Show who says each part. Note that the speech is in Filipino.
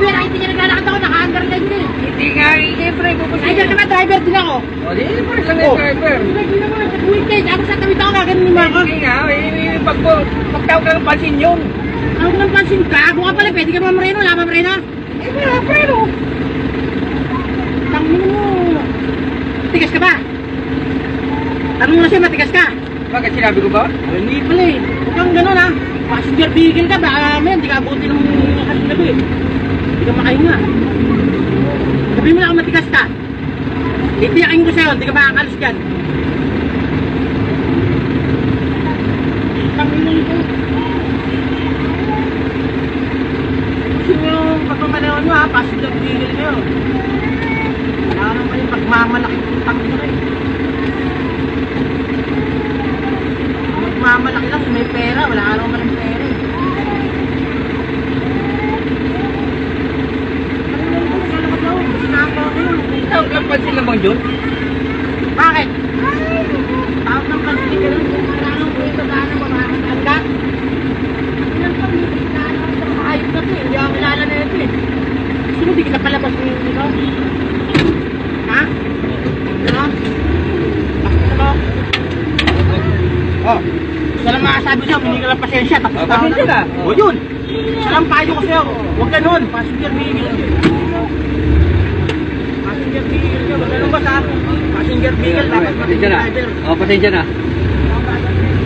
Speaker 1: Sabi na, hindi niya naglalakad ako, naka-underline din.
Speaker 2: Hindi nga, eh, siyempre, pupunta.
Speaker 1: Driver ka ba? Driver din ako.
Speaker 2: O, di, pare sa
Speaker 1: Oh.
Speaker 2: driver.
Speaker 1: Hindi naman, sa weekend, ako sa tawid ako, gaganon mo ako.
Speaker 2: Hindi nga, eh, eh, pag pagtawag ka ng pansin yun.
Speaker 1: Ako ng pansin, ka pala, pwede ka mamreno, wala mamreno.
Speaker 2: Eh, wala, pero.
Speaker 1: Tangin mo. Tigas ka ba? Tanong na siya, matigas ka.
Speaker 2: Bakit sinabi ko ba?
Speaker 1: Ay, hindi pala eh. Huwag kang gano'n ha. Passenger vehicle ka, baka may hindi ka abuti ng kasi gabi eh. Hindi ka makahinga. Sabihin mo na matigas ka. Itiyakin ko sa'yo, hindi ka makakalis dyan. Tangin mo ito. Gusto yung pagmamanahon mo ha, passenger vehicle kayo. Wala naman yung pagmamalaki ng tangin mo eh. Magmamalaki lang, may pera, wala ka naman ng pera eh. Ano ba daw? Sinapa ko yun.
Speaker 2: Ng pansin naman yun.
Speaker 1: Bakit? Tawag ng pansin ka lang. Nang kwento na ko sa mga na to eh. Hindi ako kilala na ito eh. Gusto mo, di kita palabas ng ikaw? Ha? Ano? Bakit mo? Oh, isa lang makasabi sa'yo, hindi ka lang pasensya. Tapos
Speaker 2: Oh,
Speaker 1: tao
Speaker 2: pasensya ka.
Speaker 1: O yun. Isa lang payo ko sa'yo. Huwag ganun. Passenger vehicle. Passenger vehicle. Dapat
Speaker 2: Pasensya na.
Speaker 1: driver.
Speaker 2: O, pasensya na.